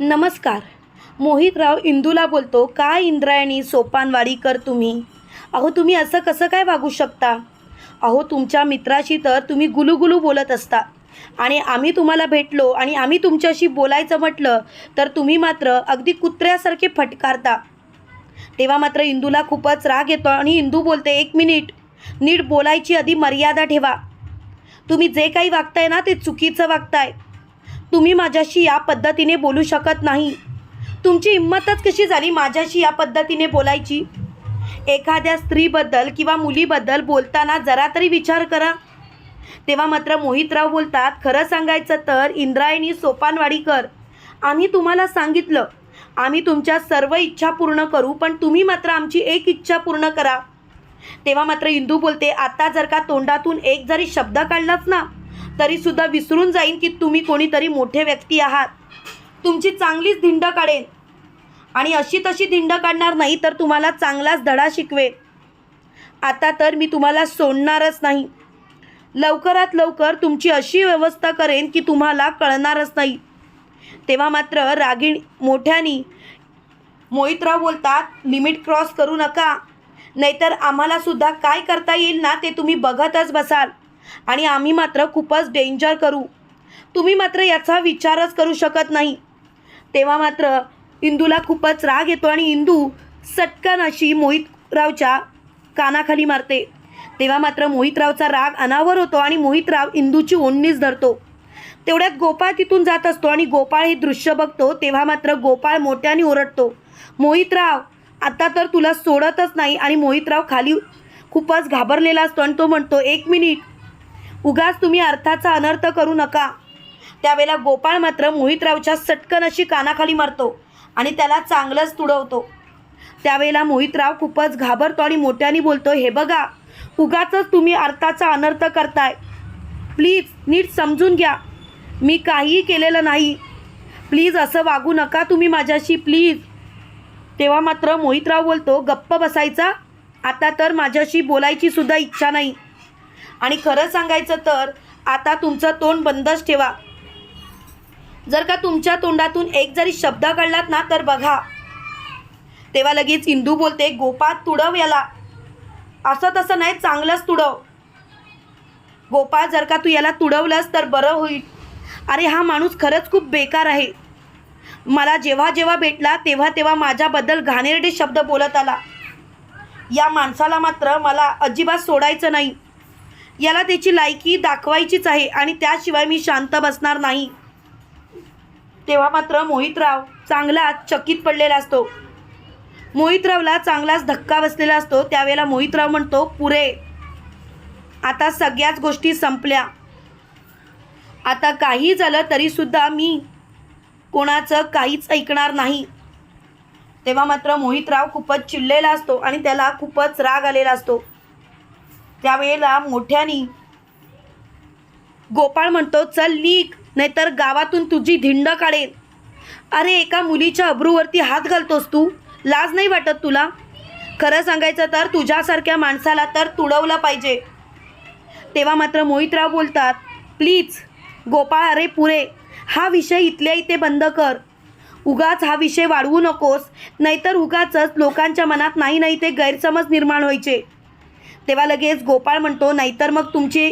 नमस्कार. मोहितराव इंदूला बोलतो काय इंद्रायणी सोपानवाडीकर तुम्ही. अहो तुम्ही असं कसं काय वागू शकता? अहो तुमच्या मित्राशी तर तुम्ही गुलूगुलू बोलत असता. आणि आम्ही तुम्हाला भेटलो आणि आम्ही तुमच्याशी बोलायचं म्हटलं तर तुम्ही मात्र अगदी कुत्र्यासारखे फटकारता. तेव्हा मात्र इंदूला खूपच राग येतो आणि इंदू बोलते एक मिनिट नीट बोलायची आधी मर्यादा ठेवा. तुम्ही जे काही वागताय ना ते चुकीचं वागताय. तुम्ही माझ्याशी या पद्धतीने बोलू शकत नाही. तुमची हिंमतच कशी झाली माझ्याशी या पद्धतीने बोलायची? एखाद्या स्त्रीबद्दल किंवा मुलीबद्दल बोलताना जरा तरी विचार करा. तेव्हा मात्र मोहितराव बोलतात खरं सांगायचं तर इंद्रायणी सोपानवाडीकर आम्ही तुम्हाला सांगितलं. आम्ही तुमच्या सर्व इच्छा पूर्ण करू पण तुम्ही मात्र आमची एक इच्छा पूर्ण करा. तेव्हा मात्र इंदू बोलते आता जर का तोंडातून एक जरी शब्द काढलाच ना तरी सुद्धा विसरून जाईन की तुम्ही कोणीतरी मोठे व्यक्ती आहात. तुमची चांगलीच धिंड काढेन. आणि अशी तशी धिंड काढणार नाही तर तुम्हाला चांगलाच धडा शिकवेन. आता तर मी तुम्हाला सोडणारच नाही. लवकरात लवकर तुमची अशी व्यवस्था करेन की तुम्हाला कळणारच नाही. तेव्हा मात्र रागिणी मोठ्यानी मोहितराव बोलतात लिमिट क्रॉस करू नका. नाहीतर आम्हालासुद्धा काय करता येईल ना ते तुम्ही बघतच बसाल. आणि आम्ही मात्र खूपच डेंजर करू. तुम्ही मात्र याचा विचारच करू शकत नाही. तेव्हा मात्र इंदूला खूपच राग येतो आणि इंदू सटकन अशी मोहितरावच्या कानाखाली मारते. तेव्हा मात्र मोहितरावचा राग अनावर होतो आणि मोहितराव इंदूची ओढणीच धरतो. तेवढ्यात गोपाळ तिथून जात असतो आणि गोपाळ हे दृश्य बघतो तेव्हा मात्र गोपाळ मोठ्याने ओरडतो मोहितराव आता तर तुला सोडतच नाही. आणि मोहितराव खाली खूपच घाबरलेला असतो आणि तो म्हणतो एक मिनिट उगाच तुम्ही अर्थाचा अनर्थ करू नका. त्यावेळेला गोपाळ मात्र मोहितरावच्या सटकन अशी कानाखाली मारतो आणि त्याला चांगलंच तुडवतो. त्यावेळेला मोहितराव खूपच घाबरतो आणि मोठ्याने बोलतो हे बघा उगाचच तुम्ही अर्थाचा अनर्थ करताय. प्लीज नीट समजून घ्या. मी काहीही केलेलं नाही. प्लीज असं वागू नका तुम्ही माझ्याशी प्लीज. तेव्हा मात्र मोहितराव बोलतो गप्प बसायचा? आता तर माझ्याशी बोलायची सुद्धा इच्छा नाही. आणि खरं सांगायचं तर आता तुमचं तोंड बंदच ठेवा. जर का तुमच्या तोंडातून एक जरी शब्द कळलात ना तर बघा. तेव्हा लगेच इंदू बोलते गोपाळ तुडव याला. असं तसं नाही चांगलंच तुडव. गोपाळ जर का तू याला तुडवलंस तर बरं होईल. अरे हा माणूस खरंच खूप बेकार आहे. मला जेव्हा जेव्हा भेटला तेव्हा तेव्हा माझ्याबद्दल घाणेरडे शब्द बोलत आला. या माणसाला मात्र मला अजिबात सोडायचं नाही. याला त्याची लायकी दाखवायचीच आहे आणि त्याशिवाय मी शांत बसणार नाही. तेव्हा मात्र मोहितराव चांगला चकित पडलेला असतो. मोहितरावला चांगलाच धक्का बसलेला असतो. त्यावेळेला मोहितराव म्हणतो पुरे आता सगळ्याच गोष्टी संपल्या. आता काही झालं तरीसुद्धा मी कोणाचं काहीच ऐकणार नाही. तेव्हा मात्र मोहितराव खूपच चिडलेला असतो आणि त्याला खूपच राग आलेला असतो. त्यावेळेला मोठ्यानी गोपाळ म्हणतो चल लीक नाहीतर गावातून तुझी धिंड काढेल. अरे एका मुलीच्या अब्रूवरती हात घालतोस तू? लाज नाही वाटत तुला? खरं सांगायचं तर तुझ्यासारख्या माणसाला तर तुडवलं पाहिजे. तेव्हा मात्र मोहितराव बोलतात प्लीज गोपाळ अरे पुरे हा विषय इथल्या इथे बंद कर. उगाच हा विषय वाढवू नकोस नाहीतर उगाचच लोकांच्या मनात नाही नाही ते गैरसमज निर्माण व्हायचे. तेव्हा लगेच गोपाळ म्हणतो नाहीतर मग तुमची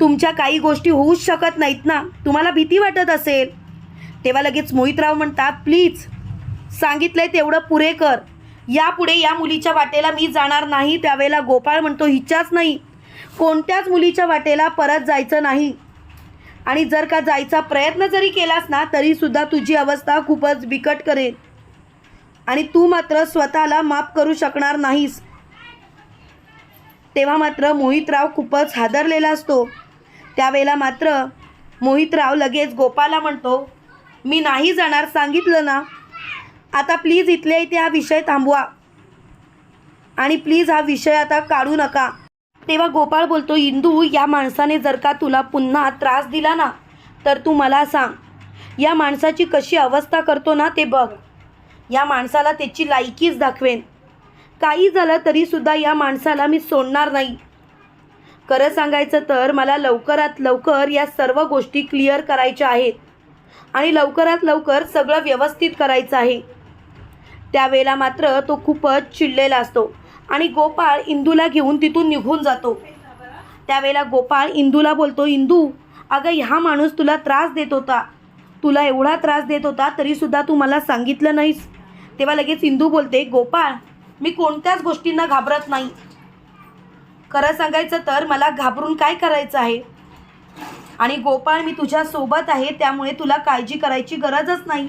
तुमच्या काही गोष्टी होऊच शकत नाहीत ना. तुम्हाला भीती वाटत असेल. तेव्हा लगेच मोहितराव म्हणतात प्लीज सांगितलंय तेवढं पुरे कर. यापुढे या मुलीच्या वाटेला मी जाणार नाही. त्यावेळेला गोपाळ म्हणतो हिच्याच नाही. कोणत्याच मुलीच्या वाटेला परत जायचं नाही. आणि जर का जायचा प्रयत्न जरी केलास ना तरीसुद्धा तुझी अवस्था खूपच बिकट करेल. आणि तू मात्र स्वतःला माफ करू शकणार नाहीस. तेव्हा मात्र मोहितराव खूपच हादरलेला असतो. त्यावेळेला मात्र मोहितराव लगेच गोपाला म्हणतो मी नाही जाणार सांगितलं ना. आता प्लीज इथल्या इथे हा विषय थांबवा. आणि प्लीज हा विषय आता काढू नका. तेव्हा गोपाळ बोलतो इंदू या माणसाने जर का तुला पुन्हा त्रास दिला ना तर तू मला सांग या माणसाची कशी अवस्था करतो ना ते बघ. या माणसाला त्याची लायकीच दाखवेन. काही झालं तरीसुद्धा या माणसाला मी सोडणार नाही. खरं सांगायचं तर मला लवकरात लवकर या सर्व गोष्टी क्लिअर करायच्या आहेत आणि लवकरात लवकर सगळं व्यवस्थित करायचं आहे. त्यावेळेला मात्र तो खूपच चिडलेला असतो आणि गोपाळ इंदूला घेऊन तिथून निघून जातो. त्यावेळेला गोपाळ इंदूला बोलतो इंदू अगं ह्या माणूस तुला त्रास देत होता. तुला एवढा त्रास देत होता तरीसुद्धा तू मला सांगितलं नाहीस. तेव्हा लगेच इंदू बोलते गोपाळ मी कोणत्याच गोष्टींना घाबरत नाही. खरं सांगायचं तर मला घाबरून काय करायचं आहे? आणि गोपाळ मी तुझ्या सोबत आहे त्यामुळे तुला काळजी करायची गरजच नाही.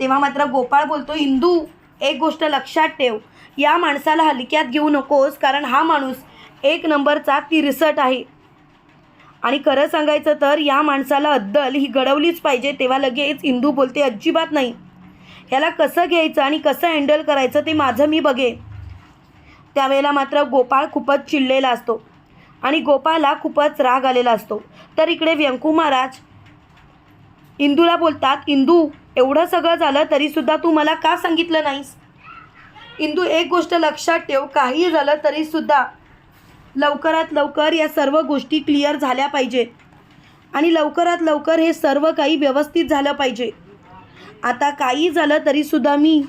तेव्हा मात्र गोपाळ बोलतो इंदू एक गोष्ट लक्षात ठेव. या माणसाला हलक्यात घेऊ नकोस कारण हा माणूस एक नंबरचा तिरसट आहे. आणि खरं सांगायचं तर या माणसाला अद्दल ही घडवलीच पाहिजे तेव्हा लगेच इंदू बोलते अजिबात नाही. ह्याला कसं घ्यायचं आणि कसं हँडल करायचं ते माझं मी बघेन. त्यावेळेला मात्र गोपाळ खूपच चिडलेला असतो आणि गोपाळला खूपच राग आलेला असतो. तर इकडे व्यंकू महाराज इंदूला बोलतात इंदू एवढं सगळं झालं तरीसुद्धा तू मला का सांगितलं नाहीस? इंदू एक गोष्ट लक्षात ठेव काही झालं तरीसुद्धा लवकरात लवकर या सर्व गोष्टी क्लिअर झाल्या पाहिजे आणि लवकरात लवकर हे सर्व काही व्यवस्थित झालं पाहिजे. आता काही झालं तरीसुद्धा मी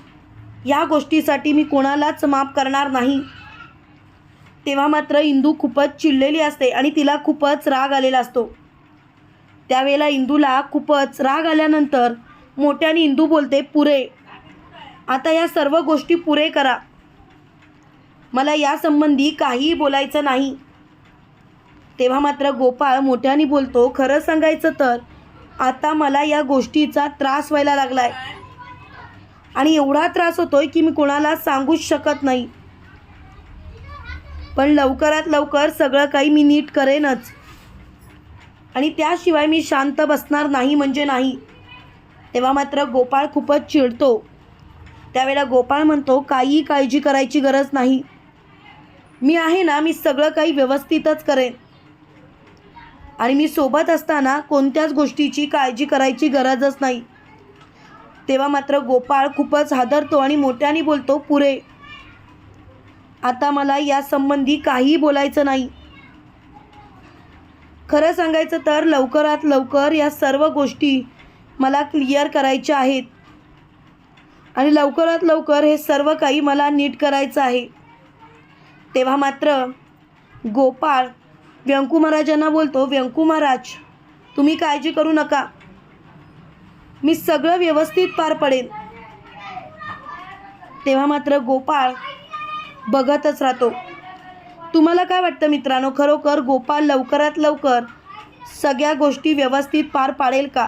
या गोष्टीसाठी मी कोणालाच माफ करणार नाही. तेव्हा मात्र इंदू खूपच चिडलेली असते आणि तिला खूपच राग आलेला असतो. त्यावेळेला इंदूला खूपच राग आल्यानंतर मोठ्याने इंदू बोलते पुरे आता या सर्व गोष्टी पुरे करा. मला यासंबंधी काहीही बोलायचं नाही. तेव्हा मात्र गोपाळ मोठ्याने बोलतो खरं सांगायचं तर आता मला या गोष्टीचा त्रास व्हायला लागलाय. आणि एवढा त्रास होतोय की मी कोणाला सांगूच शकत नाही. पण लवकरात लवकर सगळं काही मी नीट करेनच. आणि त्याशिवाय मी शांत बसणार नाही म्हणजे नाही. तेव्हा मात्र गोपाळ खूपच चिडतो. त्यावेळेला गोपाळ म्हणतो काही काळजी करायची गरज नाही. मी आहे ना मी सगळं काही व्यवस्थितच करेन. आणि मी सोबत असताना कोणत्याच गोष्टीची काळजी करायची गरजच नाही. तेव्हा मात्र गोपाळ खूपच हादरतो आणि मोठ्याने बोलतो पुरे आता मला या संबंधी काहीही बोलायचं नाही. खरं सांगायचं तर लवकरात लवकर या सर्व गोष्टी मला क्लिअर करायच्या आहेत. आणि लवकरात लवकर हे सर्व काही मला नीट करायचं आहे. तेव्हा मात्र गोपाळ व्यंकू महाराजांना बोलतो व्यंकू महाराज तुम्ही काळजी करू नका. मी सगळं व्यवस्थित पार पडेन. तेव्हा मात्र गोपाळ बघतच राहतो. तुम्हाला काय वाटतं मित्रांनो? खरोखर गोपाळ लवकरात लवकर सगळ्या गोष्टी व्यवस्थित पार पाडेल का?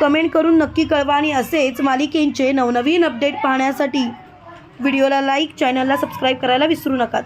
कमेंट करून नक्की कळवा आणि असेच मालिकेंचे नवनवीन अपडेट पाहण्यासाठी व्हिडिओला लाईक चॅनलला सबस्क्राईब करायला विसरू नका.